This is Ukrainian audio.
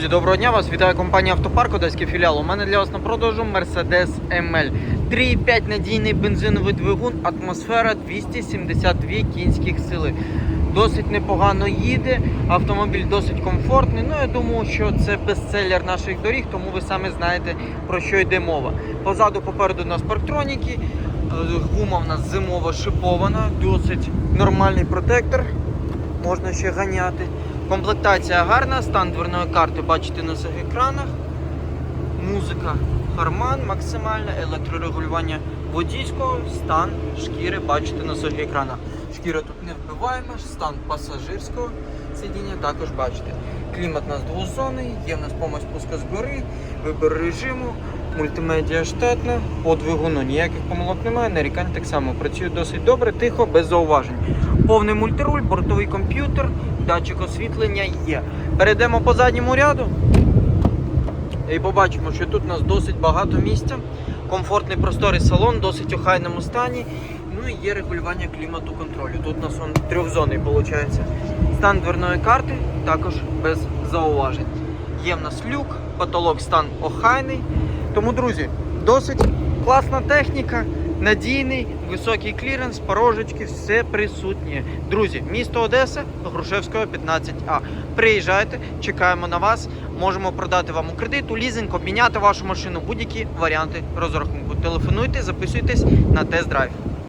Друзі, доброго дня! Вас вітає компанія Автопарк, Одеський філіал. У мене для вас на продажу Mercedes ML. 3,5 надійний бензиновий двигун, атмосфера 272 кінських сили. Досить непогано їде, автомобіль досить комфортний. Ну, я думаю, що це бестселер наших доріг, тому ви самі знаєте про що йде мова. Позаду попереду у нас парктроніки, гума в нас зимова шипована, досить нормальний протектор можна ще ганяти. Комплектація гарна, стан дверної карти бачите на цих екранах. Музика Harman максимальна, електрорегулювання водійського, стан шкіри бачите на цих екранах. Шкіра тут не вбиваємо, стан пасажирського сидіння також бачите. Клімат у нас двозонний, є в нас помощь спуска з гори, вибір режиму, мультимедіа штатна, по двигуну ніяких помилок немає, нарікань так само працює досить добре, тихо, без зауважень. Повний мультируль, бортовий комп'ютер, датчик освітлення є. Перейдемо по задньому ряду і побачимо, що тут у нас досить багато місця. Комфортний просторий салон, досить охайному стані. Ну і є регулювання клімату контролю. Тут у нас он трьохзонний виходить. Стан дверної карти також без зауважень. Є в нас люк, потолок стан охайний. Тому, друзі, досить класна техніка, надійний, високий кліренс, порожечки, все присутнє. Друзі, місто Одеса, Грушевського 15А. Приїжджайте, чекаємо на вас. Можемо продати вам у кредит, у лізинг, обміняти вашу машину, будь-які варіанти розрахунку. Телефонуйте, записуйтесь на тест-драйв.